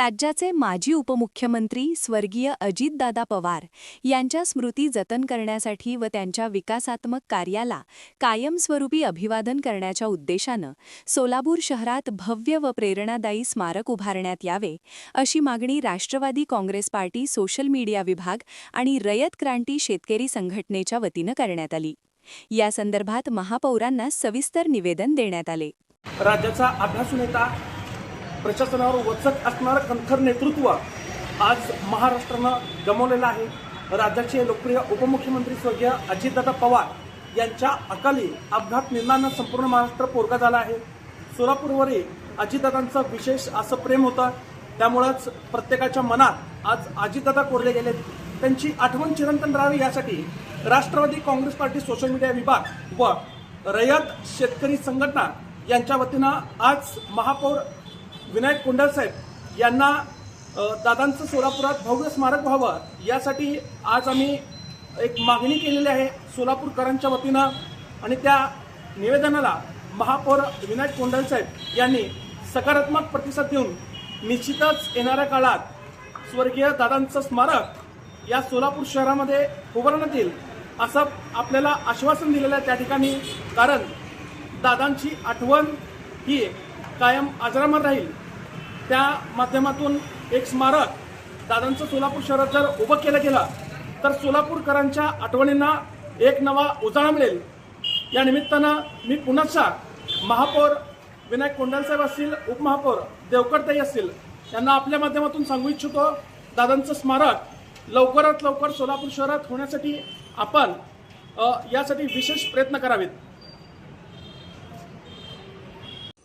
राज्याचे माजी उपमुख्यमंत्री स्वर्गीय अजितदादा पवार यांच्या स्मृती जतन करण्यासाठी व त्यांच्या विकासात्मक कार्याला कायमस्वरूपी अभिवादन करण्याच्या उद्देशानं सोलापूर शहरात भव्य व प्रेरणादायी स्मारक उभारण्यात यावे अशी मागणी Rashtrawadi Congress party social media विभाग आणि रयत क्रांती शेतकरी संघटनेच्या वतीनं करण्यात आली. या संदर्भात महापौरांना सविस्तर निवेदन देण्यात आले. राज्याचा अभ्यासू नेता प्रशासनावर वचक असणारं कणखर नेतृत्व आज महाराष्ट्रानं गमावलेलं आहे. राज्याचे लोकप्रिय उपमुख्यमंत्री स्वर्गीय अजितदादा पवार यांच्या अकाली अपघात निर्णयानं संपूर्ण महाराष्ट्र पोरगा झाला आहे. सोलापूरवरील अजितदादांचं विशेष असं प्रेम होतं. त्यामुळंच प्रत्येकाच्या मनात आज अजितदादा कोरले गेले त्यांची आठवण चिरंतन राहावी यासाठी Rashtrawadi Congress party social media विभाग व रयत शेतकरी संघटना यांच्या वतीनं आज महापौर विनायक कोंडाल साहेब यांना दादांचं सोलापुरात भव्य स्मारक व्हावं यासाठी आज आम्ही एक मागणी केलेली आहे सोलापूरकरांच्या वतीनं आणि त्या निवेदनाला महापौर विनायक कोंडाल साहेब यांनी सकारात्मक प्रतिसाद देऊन निश्चितच येणाऱ्या काळात स्वर्गीय दादांचं स्मारक या सोलापूर शहरामध्ये उभारण्यात येईल असं आपल्याला आश्वासन दिलेलं आहे त्या ठिकाणी. कारण दादांची आठवण ही कायम आजरामर राहील. त्या माध्यमातून एक स्मारक दादांचं सोलापूर शहरात जर उभं केलं गेलं तर सोलापूरकरांच्या आठवणींना एक नवा उजाळा मिळेल. या निमित्तानं मी पुन्हा महापौर विनायक कोंडालसाहेब असतील उपमहापौर देवकरताई असतील यांना आपल्या माध्यमातून सांगू इच्छितो दादांचं स्मारक लवकरात लवकर सोलापूर शहरात होण्यासाठी आपण यासाठी विशेष प्रयत्न करावेत.